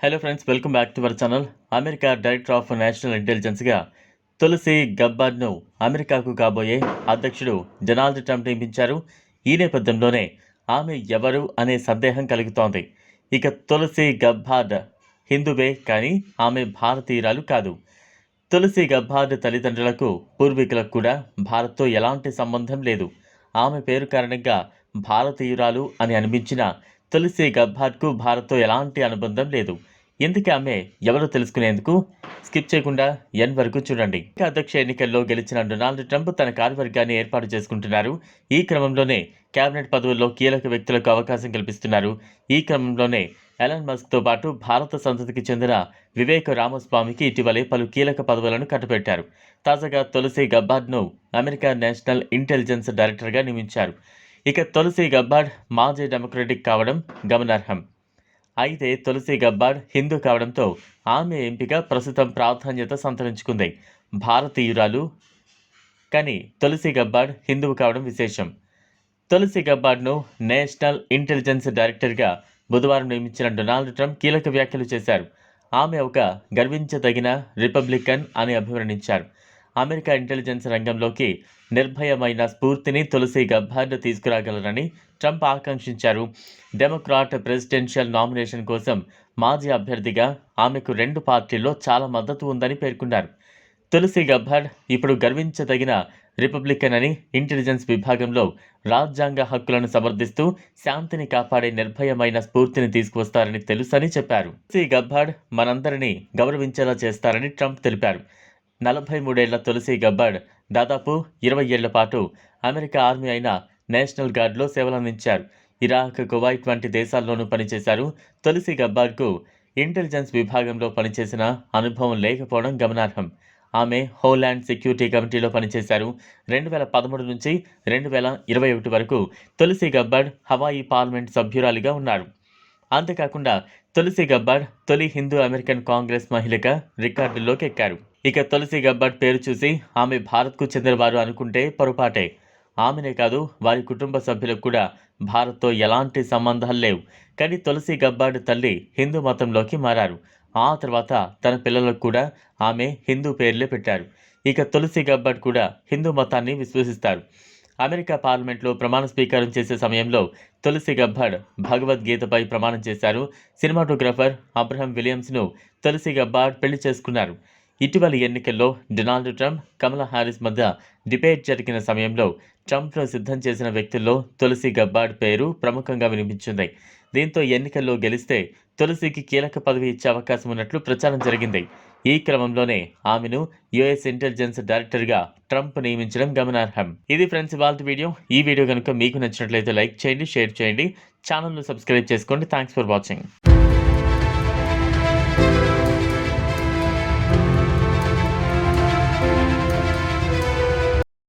Hello friends welcome back to our channel America director of national ఇంటెలిజెన్స్గా Tulsi గబ్బార్ను అమెరికాకు కాబోయే అధ్యక్షుడు డొనాల్డ్ ట్రంప్ నియమించారు. ఈ నేపథ్యంలోనే ఆమె ఎవరు అనే సందేహం కలుగుతోంది. ఇక తులసి గబ్బార్డ్ హిందువే కానీ ఆమె భారతీయురాలు కాదు. తులసి గబ్బార్డ్ తల్లిదండ్రులకు పూర్వీకులకు కూడా భారత్తో ఎలాంటి సంబంధం లేదు. ఆమె పేరు కారణంగా భారతీయురాలు అని అనిపించిన తులసి గబ్బార్డ్కు భారత్తో ఎలాంటి అనుబంధం లేదు. ఎందుకు ఆమె ఎవరో తెలుసుకునేందుకు స్కిప్ చేయకుండా ఎన్ వరకు చూడండి. అధ్యక్ష ఎన్నికల్లో గెలిచిన డొనాల్డ్ ట్రంప్ తన కార్యవర్గాన్ని ఏర్పాటు చేసుకుంటున్నారు. ఈ క్రమంలోనే కేబినెట్ పదవుల్లో కీలక వ్యక్తులకు అవకాశం కల్పిస్తున్నారు. ఈ క్రమంలోనే ఎలన్ మస్క్తో పాటు భారత సంతతికి చెందిన వివేక రామస్వామికి ఇటీవలే పలు కీలక పదవులను కట్టబెట్టారు. తాజాగా తులసి గబ్బార్డ్ను అమెరికా నేషనల్ ఇంటెలిజెన్స్ డైరెక్టర్గా నియమించారు. ఇక తులసి గబ్బాడ్ మాజీ డెమోక్రటిక్ కావడం గమనార్హం. అయితే తులసి గబ్బాడ్ హిందూ కావడంతో ఆమె ఎంపిక ప్రస్తుతం ప్రాధాన్యత సంతరించుకుంది. భారతీయురాలు కానీ తులసి గబ్బాడ్ హిందువు కావడం విశేషం. తులసి గబ్బాడ్ను నేషనల్ ఇంటెలిజెన్స్ డైరెక్టర్గా బుధవారం నియమించిన డొనాల్డ్ ట్రంప్ కీలక వ్యాఖ్యలు చేశారు. ఆమె ఒక గర్వించదగిన రిపబ్లికన్ అని అభివర్ణించారు. అమెరికా ఇంటెలిజెన్స్ రంగంలోకి నిర్భయమైన స్ఫూర్తిని తులసి గబ్బార్డ్ తీసుకురాగలరని ట్రంప్ ఆకాంక్షించారు. డెమోక్రాట్ ప్రెసిడెన్షియల్ నామినేషన్ కోసం మాజీ అభ్యర్థిగా ఆమెకు రెండు పార్టీల్లో చాలా మద్దతు ఉందని పేర్కొన్నారు. తులసి గబ్బార్డ్ ఇప్పుడు గర్వించదగిన రిపబ్లికన్ అని ఇంటెలిజెన్స్ విభాగంలో రాజ్యాంగ హక్కులను సమర్థిస్తూ శాంతిని కాపాడే నిర్భయమైన స్ఫూర్తిని తీసుకువస్తారని తెలుసని చెప్పారు. తులసి గబ్బార్డ్ మనందరినీ గౌరవించేలా చేస్తారని ట్రంప్ తెలిపారు. నలభై మూడేళ్ళ తులసి గబ్బార్డ్ దాదాపు ఇరవై ఏళ్ళ పాటు అమెరికా ఆర్మీ అయిన నేషనల్ గార్డ్లో సేవలందించారు. ఇరాక్ కువైట్ వంటి దేశాల్లోనూ పనిచేశారు. తులసి గబ్బార్డ్కు ఇంటెలిజెన్స్ విభాగంలో పనిచేసిన అనుభవం లేకపోవడం గమనార్హం. ఆమె హోల్యాండ్ సెక్యూరిటీ కమిటీలో పనిచేశారు. రెండు వేల పదమూడు నుంచి రెండు వేల ఇరవై ఒకటి వరకు తులసి గబ్బార్డ్ హవాయి పార్లమెంట్ సభ్యురాలిగా ఉన్నారు. అంతేకాకుండా తులసి గబ్బార్డ్ తొలి హిందూ అమెరికన్ కాంగ్రెస్ మహిళగా రికార్డుల్లోకి ఎక్కారు ఇక తులసి గబ్బార్డ్ పేరు చూసి ఆమె భారత్కు చెందినవారు అనుకుంటే పొరపాటే. ఆమెనే కాదు వారి కుటుంబ సభ్యులకు కూడా భారత్తో ఎలాంటి సంబంధాలు లేవు. కానీ తులసి గబ్బాడ్ తల్లి హిందూ మతంలోకి మారారు. ఆ తర్వాత తన పిల్లలకు కూడా ఆమె హిందూ పేర్లే పెట్టారు. ఇక తులసి గబ్బాడ్ కూడా హిందూ మతాన్ని విశ్వసిస్తారు. అమెరికా పార్లమెంట్లో ప్రమాణ స్వీకారం చేసే సమయంలో తులసి గబ్బాడ్ భగవద్గీతపై ప్రమాణం చేశారు. సినిమాటోగ్రాఫర్ అబ్రహం విలియమ్స్ను తులసి గబ్బాడ్ పెళ్ళి చేసుకున్నారు. ఇటీవలి ఎన్నికల్లో డొనాల్డ్ ట్రంప్ కమలా హారిస్ మధ్య డిబేట్ జరిగిన సమయంలో ట్రంప్ను సిద్ధం చేసిన వ్యక్తుల్లో తులసి గబ్బార్డ్ పేరు ప్రముఖంగా వినిపించింది. దీంతో ఎన్నికల్లో గెలిస్తే తులసికి కీలక పదవి ఇచ్చే అవకాశం ఉన్నట్లు ప్రచారం జరిగింది. ఈ క్రమంలోనే ఆమెను యుఎస్ ఇంటెలిజెన్స్ డైరెక్టర్గా ట్రంప్ నియమించడం గమనార్హం. ఇది ఫ్రెండ్స్ ఇవాళ వీడియో. ఈ వీడియో కనుక మీకు నచ్చినట్లయితే లైక్ చేయండి షేర్ చేయండి. ఛానల్ను సబ్స్క్రైబ్ చేసుకోండి. Thanks for watching.